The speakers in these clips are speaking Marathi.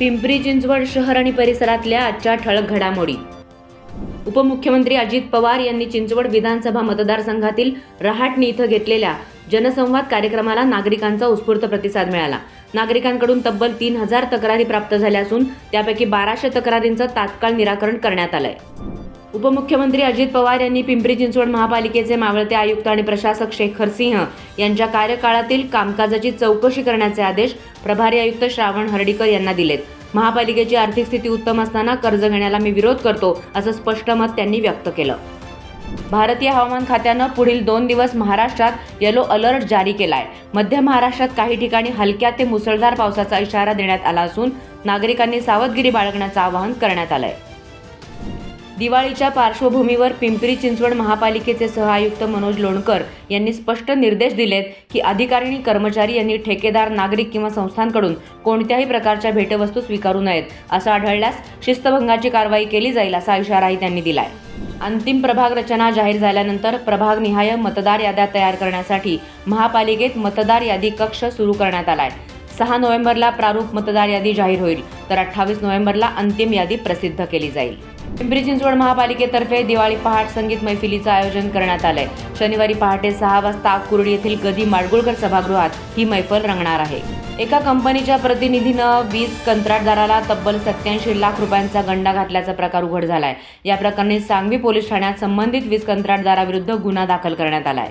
पिंपरी चिंचवड शहर आणि परिसरातल्या आजच्या ठळक घडामोडी. उपमुख्यमंत्री अजित पवार यांनी चिंचवड विधानसभा मतदारसंघातील रहाटणी इथं घेतलेल्या जनसंवाद कार्यक्रमाला नागरिकांचा उत्स्फूर्त प्रतिसाद मिळाला. नागरिकांकडून तब्बल तीन हजार तक्रारी प्राप्त झाल्या असून त्यापैकी बाराशे तक्रारींचं तात्काळ निराकरण करण्यात आलंय. उपमुख्यमंत्री अजित पवार यांनी पिंपरी चिंचवड महापालिकेचे मावळते आयुक्त आणि प्रशासक शेखर सिंह यांच्या कार्यकाळातील कामकाजाची चौकशी करण्याचे आदेश प्रभारी आयुक्त श्रावण हर्डीकर यांना दिलेत. महापालिकेची आर्थिक स्थिती उत्तम असताना कर्ज घेण्याला मी विरोध करतो असं स्पष्ट मत त्यांनी व्यक्त केलं. भारतीय हवामान खात्यानं पुढील दोन दिवस महाराष्ट्रात येलो अलर्ट जारी केलाय. मध्य महाराष्ट्रात काही ठिकाणी हलक्या ते मुसळधार पावसाचा इशारा देण्यात आला असून नागरिकांनी सावधगिरी बाळगण्याचं आवाहन करण्यात आलंय. दिवाळीच्या पार्श्वभूमीवर पिंपरी चिंचवड महापालिकेचे सहआयुक्त मनोज लोणकर यांनी स्पष्ट निर्देश दिलेत की अधिकारी आणि कर्मचारी यांनी ठेकेदार नागरिक किंवा संस्थांकडून कोणत्याही प्रकारच्या भेटवस्तू स्वीकारू नयेत असं आढळल्यास शिस्तभंगाची कारवाई केली जाईल असा इशाराही त्यांनी दिलाय. अंतिम प्रभाग रचना जाहीर झाल्यानंतर प्रभागनिहाय मतदार याद्या तयार करण्यासाठी महापालिकेत मतदार यादी कक्ष सुरू करण्यात आलाय. सहा नोव्हेंबरला प्रारूप मतदार यादी जाहीर होईल तर अठ्ठावीस नोव्हेंबरला अंतिम यादी प्रसिद्ध केली जाईल. पिंपरी चिंचवड महापालिकेतर्फे दिवाळी पहाट संगीत मैफिलीचं आयोजन करण्यात आलंय. शनिवारी पहाटे सहा वाजता कुर्डी येथील गदी माडगुळकर सभागृहात ही मैफल रंगणार आहे. एका कंपनीच्या प्रतिनिधीनं वीज कंत्राटदाराला तब्बल सत्याऐंशी लाख रुपयांचा गंडा घातल्याचा प्रकार उघड झालाय. या प्रकरणी सांगवी पोलीस ठाण्यात संबंधित वीज कंत्राटदाराविरुद्ध गुन्हा दाखल करण्यात आलाय.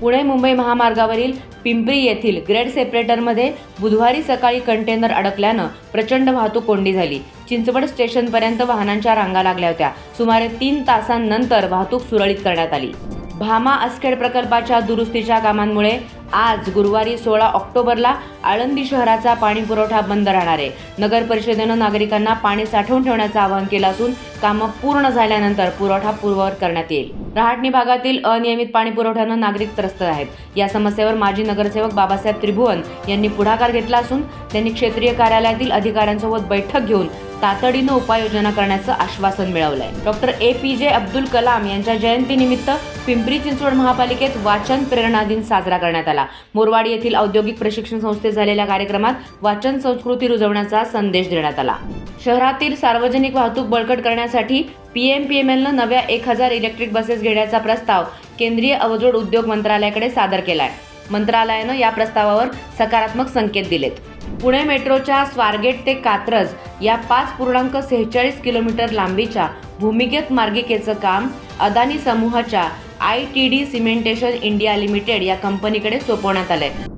पुणे मुंबई महामार्गावरील पिंपरी येथील ग्रेड सेपरेटरमध्ये बुधवारी सकाळी कंटेनर अडकल्यानं प्रचंड वाहतूक कोंडी झाली. चिंचवड स्टेशनपर्यंत वाहनांच्या रांगा लागल्या होत्या. सुमारे तीन तासांनंतर वाहतूक सुरळीत करण्यात आली. भामा आसखेड प्रकल्पाच्या दुरुस्तीच्या कामांमुळे आज गुरुवारी सोळा ऑक्टोबरला आळंदी शहराचा पाणी पुरवठा बंद राहणार आहे. नगर परिषदेनं नागरिकांना पाणी साठवून ठेवण्याचं आवाहन केलं असून कामं पूर्ण झाल्यानंतर पुरवठा पूर्ववत करण्यात येईल. रहाटणी भागातील अनियमित पाणी पुरवठ्यानं नागरिक त्रस्त आहेत. या समस्येवर माजी नगरसेवक बाबासाहेब त्रिभुवन यांनी पुढाकार घेतला असून त्यांनी क्षेत्रीय कार्यालयातील अधिकाऱ्यांसोबत बैठक घेऊन तातडीनं उपाययोजना करण्याचं आश्वासन मिळवलंय. डॉक्टर ए पी जे अब्दुल कलाम यांच्या जयंतीनिमित्त पिंपरी चिंचवड महापालिकेत वाचन प्रेरणा दिन साजरा करण्यात आला. मोरवाडी येथील औद्योगिक प्रशिक्षण संस्थेत झालेल्या कार्यक्रमात वाचन संस्कृती रुजवण्याचा संदेश देण्यात आला. शहरातील सार्वजनिक वाहतूक बळकट करण्यासाठी पीएमपीएमएलनं नव्या एक हजार इलेक्ट्रिक बसेस घेण्याचा प्रस्ताव केंद्रीय अवजोड उद्योग मंत्रालयाकडे सादर केलाय. मंत्रालयानं या प्रस्तावावर सकारात्मक संकेत दिलेत. पुणे मेट्रोच्या स्वारगेट ते कात्रज या पाच पूर्णांक सेहेचाळीस किलोमीटर लांबीच्या भूमिगत मार्गिकेचं काम अदानी समूहाच्या I T D cementation India limited या कंपनीकडे सोपवण्यात आलंय.